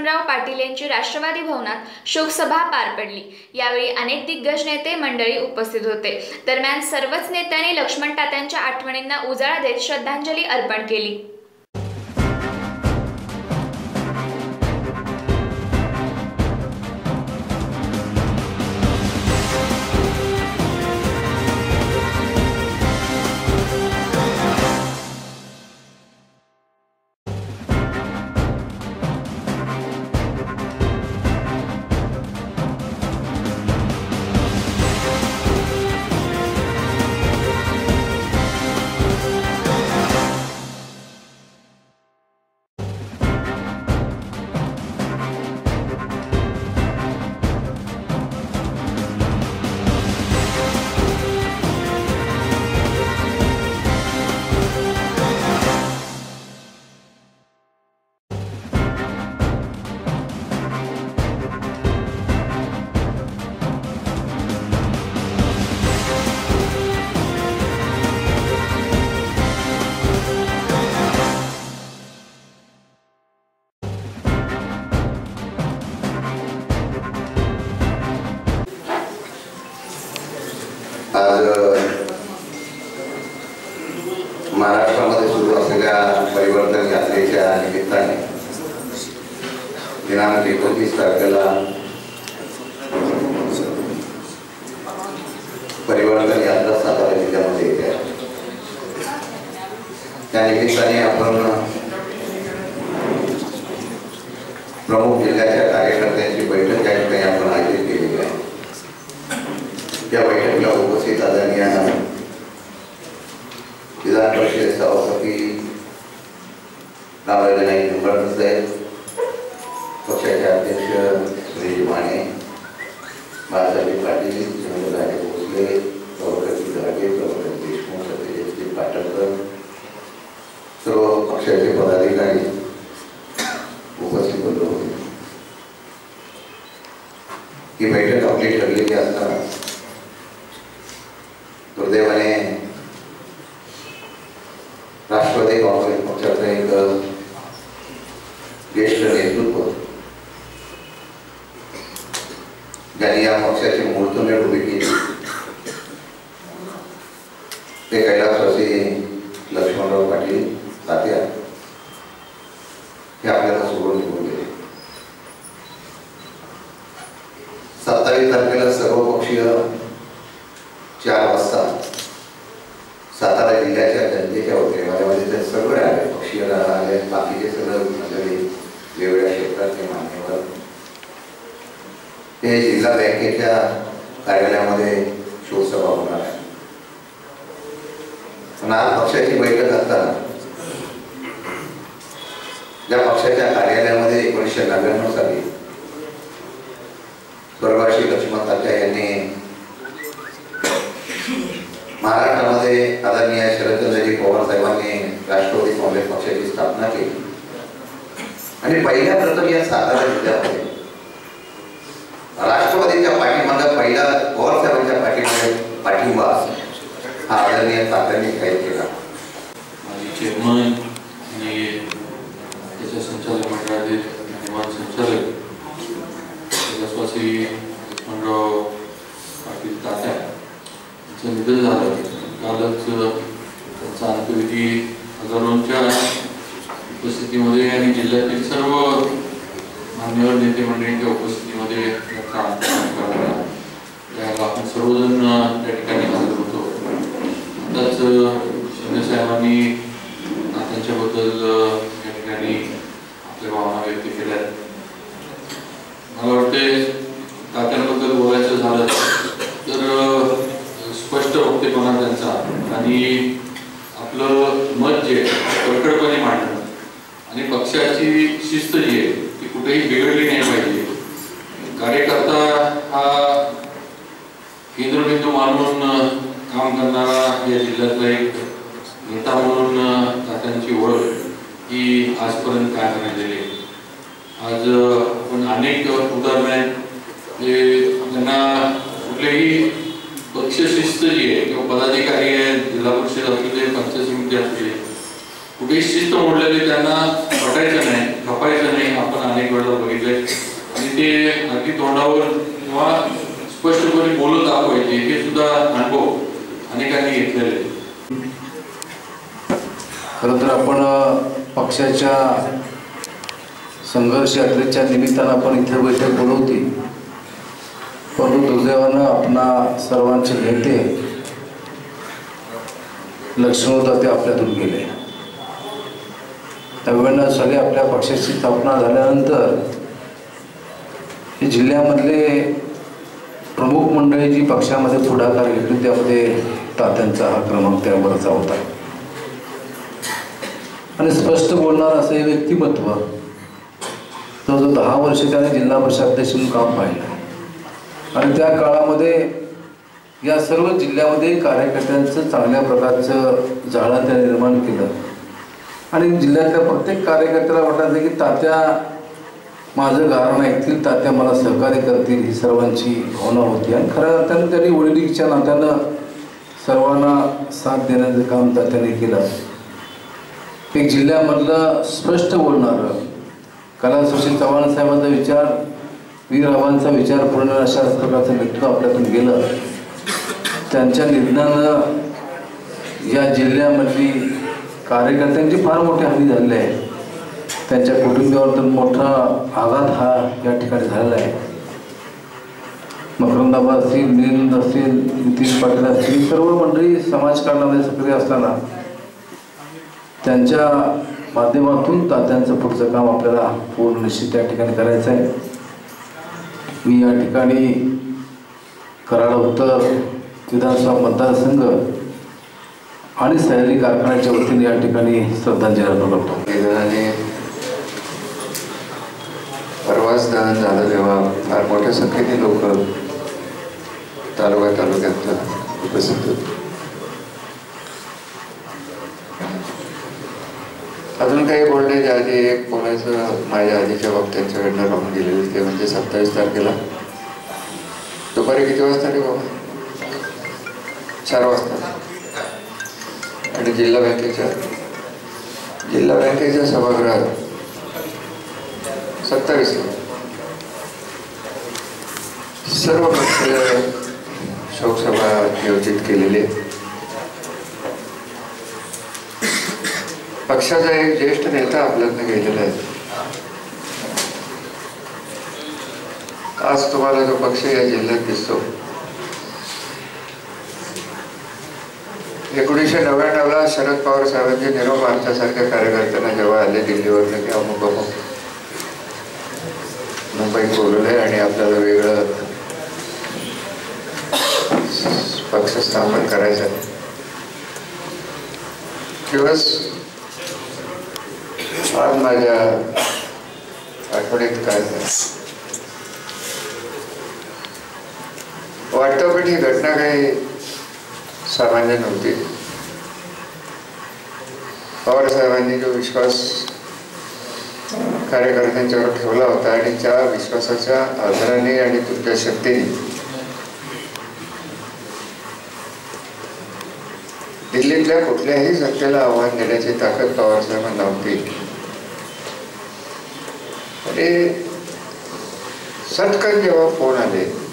लक्ष्मणराव पाटील यांची राष्ट्रवादी भवनात शोकसभा पार पडली. यावेळी अनेक दिग्गज नेते मंडळी उपस्थित होते. दरम्यान सर्वच नेत्यांनी लक्ष्मण तात्यांच्या आठवणींना उजाळा देत श्रद्धांजली अर्पण केली. परिवर्तन यात्रा सातारा जिल्ह्यामध्ये येते. त्या निमित्ताने आपण प्रमुख जिल्ह्याच्या कार्यकर्त्यांची बैठक या ठिकाणी आपण आयोजित केलेली आहे या बैठकीला उपस्थित आदरणीय विधान परिषद सभापती रामराजे नाईक साहेब सर्वपक्षीय चार वाजता सातारा जिल्ह्याच्या जनतेच्या वतीने माझ्यामध्ये ते सगळे आले पक्षीय आले बाकीचे सगळं मंडळी वेगवेगळ्या क्षेत्रातले मान्यवर. ते जिल्हा बँकेच्या कार्यालयामध्ये शोकसभा होणार. आहे पण आज पक्षाची बैठक असताना ज्या पक्षाच्या कार्यालयामध्ये एकोणीसशे नव्याण्णव साली स्वर्गवासी लक्ष्मण तात्या यांनी महाराष्ट्रामध्ये आदरणीय शरदचंद्रजी पवार साहेबांनी राष्ट्रवादी काँग्रेस पक्षाची स्थापना केली. आणि पहिल्या प्रथम या साधारण जिल्ह्यामध्ये राष्ट्रवादीच्या पाठीमागे पहिला पवार साहेबांच्या पाठीमागे पाठिंबा हा आदरणीय तात्यांनी जाहीर केला माजी चेअरमन आणि त्याच्या संचालक मंडळाचे विद्यमान संचालक कैलासवासी लक्ष्मणराव पाटील तात्या यांचं निधन झालं कालच त्यांचा अंत्यविधी हजारोंच्या उपस्थितीमध्ये आणि जिल्ह्यातील सर्व मान्यवर नेते मंडळींच्या उपस्थितीमध्ये त्यांचा अंत्यसंस्कार झाला. त्याला आपण सर्वजण त्या ठिकाणी हजर होतो आताच शिंदे साहेबांनी त्यांच्याबद्दल या ठिकाणी आपल्या भावना व्यक्त केल्या मला वाटते तात्यांबद्दल बोलायचं झालं तर अ, स्पष्ट त्यांचा. आणि आपलं मत जे आहे, कडकडपणे मांडणं. आणि पक्षाची शिस्त जी आहे ती कुठेही बिघडली नाही पाहिजे. कार्यकर्ता हा केंद्रबिंदू मानून काम करणारा या जिल्ह्यातला एक नेता म्हणून त्यांची ओळख ही आजपर्यंत काय राहिलेली आहे. आज आपण अनेक उदाहरणे जे त्यांना कुठलेही पक्षशिस्त जी आहे. किंवा पदाधिकारी आहे जिल्हा परिषद असू दे पंचायत समिती असू दे कुठेही शिस्त मोडलेली त्यांना पटायचं नाही खपायचं नाही. आपण अनेक वेळा बघितले आणि ते अगदी तोंडावर किंवा स्पष्टपणे बोलत दाखवायचे. हे सुद्धा अनुभव अनेकांनी घेतलेले खरं तर आपण पक्षाच्या संघर्ष यात्रेच्या निमित्तानं आपण इथे बैठक बोलवते परंतु दुर्दैवानं आपणा सर्वांचे नेते लक्ष्मण ते आपल्यातून गेले. त्यावेळेनं सगळे आपल्या पक्षाची स्थापना झाल्यानंतर हे जिल्ह्यामधले प्रमुख मंडळी जी पक्षामध्ये पुढाकार घेतली त्यामध्ये तात्यांचा हा क्रमांक त्यावरचा होता. आणि स्पष्ट बोलणार असं हे व्यक्तिमत्व जवळजवळ दहा वर्ष त्याने जिल्हा परिषद अध्यक्ष म्हणून काम पाहिलं आणि त्या काळामध्ये या सर्व जिल्ह्यामध्ये कार्यकर्त्यांचं चांगल्या प्रकारचं जाळं त्या निर्माण केलं. आणि जिल्ह्यातल्या प्रत्येक कार्यकर्त्याला वाटायचं की तात्या माझं गारण ऐकतील तात्या मला सहकार्य करतील ही सर्वांची भावना होती. आणि खऱ्या अर्थानं त्यांनी वडिलीच्या नात्यानं सर्वांना साथ देण्याचं काम तात्याने केलं. एक जिल्ह्यामधलं स्पष्ट बोलणारं कला सुशील चव्हाण साहेबांचा विचार वीररावांचा विचार पूर्ण अशा प्रकारचं नेतृत्व आपल्यातून गेलं. त्यांच्या निधनानं या जिल्ह्यामधली कार्यकर्त्यांची फार मोठी हानी झालेली आहे. त्यांच्या कुटुंबियावर तर मोठा आघात हा या ठिकाणी झालेला आहे. मकरंदाबा असतील मिलिंद असतील नितीन पाटील असतील सर्व मंडळी समाजकारणामध्ये सक्रिय असताना त्यांच्या माध्यमातून तात्यांचं पुढचं काम आपल्याला पूर्ण निश्चित त्या ठिकाणी करायचं आहे. मी या ठिकाणी कराड उत्तर विधानसभा मतदारसंघ आणि सह्याद्री कारखान्याच्या वतीने या ठिकाणी श्रद्धांजली अर्पण करतो. परवाच दहन झालं तेव्हा फार मोठ्या संख्येने लोक तालुका तालुक्यात उपस्थित होते. अजून काही बोलण्याच्या आधी एक बोलायचं माझ्या आधीच्या वक्त्यांच्याकडनं राहून गेलेलं ते म्हणजे सत्तावीस तारखेला. दुपारी किती वाजता रे बाबा? चार वाजता. आणि जिल्हा बँकेच्या जिल्हा बँकेच्या सभागृहात सत्तावीसला सर्व पक्षीय शोकसभा आयोजित केलेली आहे. पक्षाचा एक ज्येष्ठ नेता आपल्यातनं गेलेला आहे. आज तुम्हाला जो पक्ष या जिल्ह्यात दिसतो. एकोणीसशे नव्याण्णवला शरद पवार साहेबांचे निरोप आमच्यासारख्या कार्यकर्त्यांना जेव्हा आले दिल्लीवरनं की अमुक अमुक मुंबईत बोलवले आणि आपल्याला वेगळं पक्ष स्थापन करायचं आहे दिवस फार माझ्या आठवणीत काय झालं? वाटतं पण ही घटना काही सामान्य नव्हती. पवार साहेबांनी जो विश्वास कार्यकर्त्यांच्यावर ठेवला होता आणि त्या विश्वासाच्या आधाराने आणि तुमच्या शक्तीने दिल्लीतल्या कुठल्याही सत्तेला आव्हान देण्याची ताकद पवार साहेबांना नव्हती आणि सटकन जेव्हा फोन आले?